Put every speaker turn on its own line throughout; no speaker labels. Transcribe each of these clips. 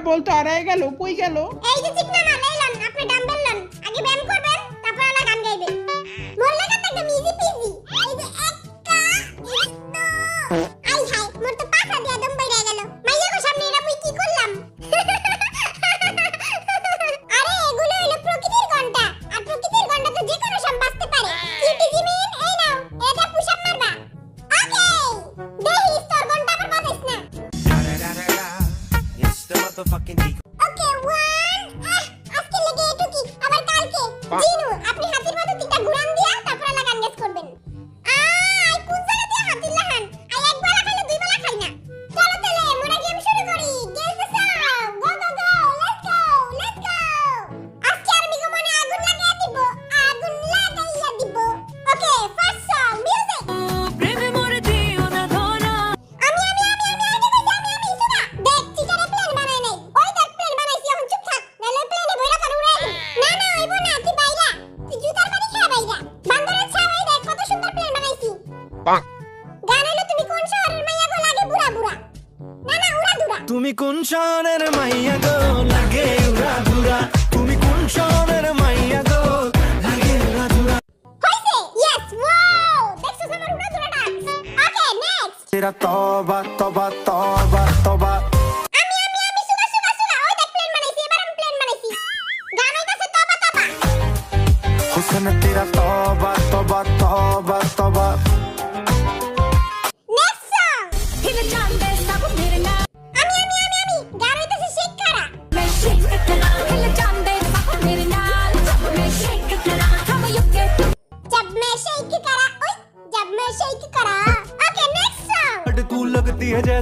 বলতো আড়াই গেল কই গেল?
তুমি কোন শহরের মাইয়া গো? লাগে উড়া
তুমি কোন শহরের মাইয়া গো? লাগে উড়া
ঘুরা
তেরা তবা তবা তবা তবা।
হোসেন তেরা তবা তবা
তবা।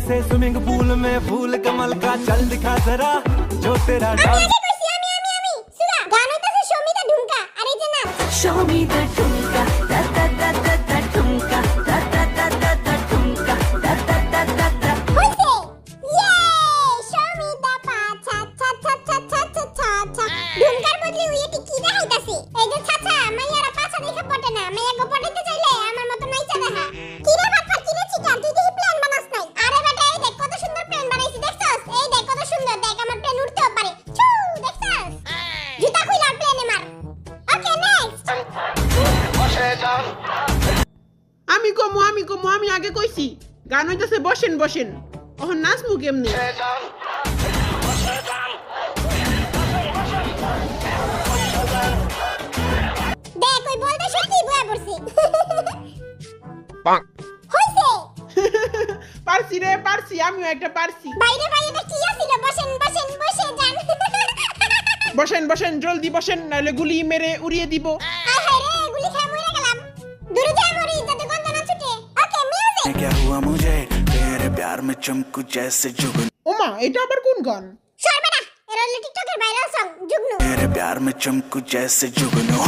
से स्विमिंग पूल में फूल कमल का चल दिखा जरा जो तेरा डांस
আইছি গান হইতেছে
বসেন বসেন। ওহন নাচবো কেমনি? পারছি রে পারছি আমিও একটা পারছি।
বাইরে বাইরে কি আছিল? বসেন বসেন বসে যান।
বসেন বসেন জলদি বসেন নাহলে গুলি মেরে উড়িয়ে দিব।
हुआ मुझे। तेरे प्यार में चमकू जैसे जुगनू।
ওমা এটা আবার কোন গান?
শর্মাটা এর হলো টিকটকের ভাইরাল সং জুগনু।
तेरे प्यार में चमकू जैसे जुगनू।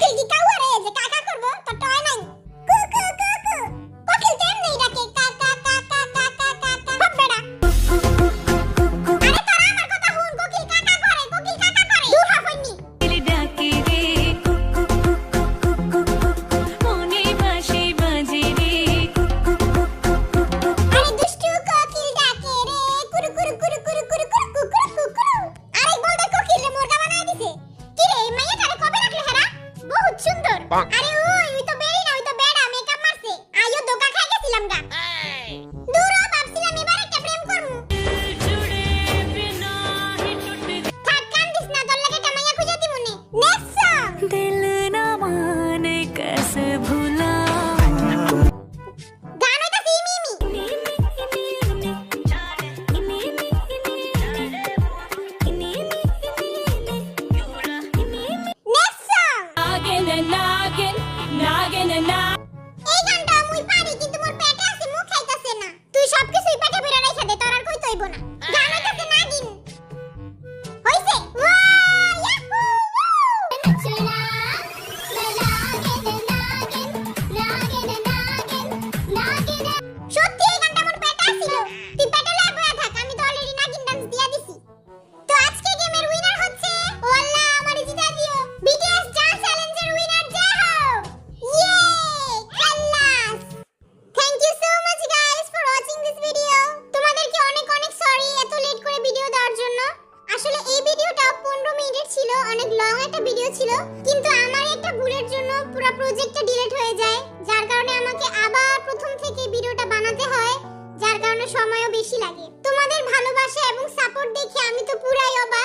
Thì. সময়ও বেশি লাগে। তোমাদের ভালোবাসা এবং সাপোর্ট দেখে আমি তো পুরাই অবাক।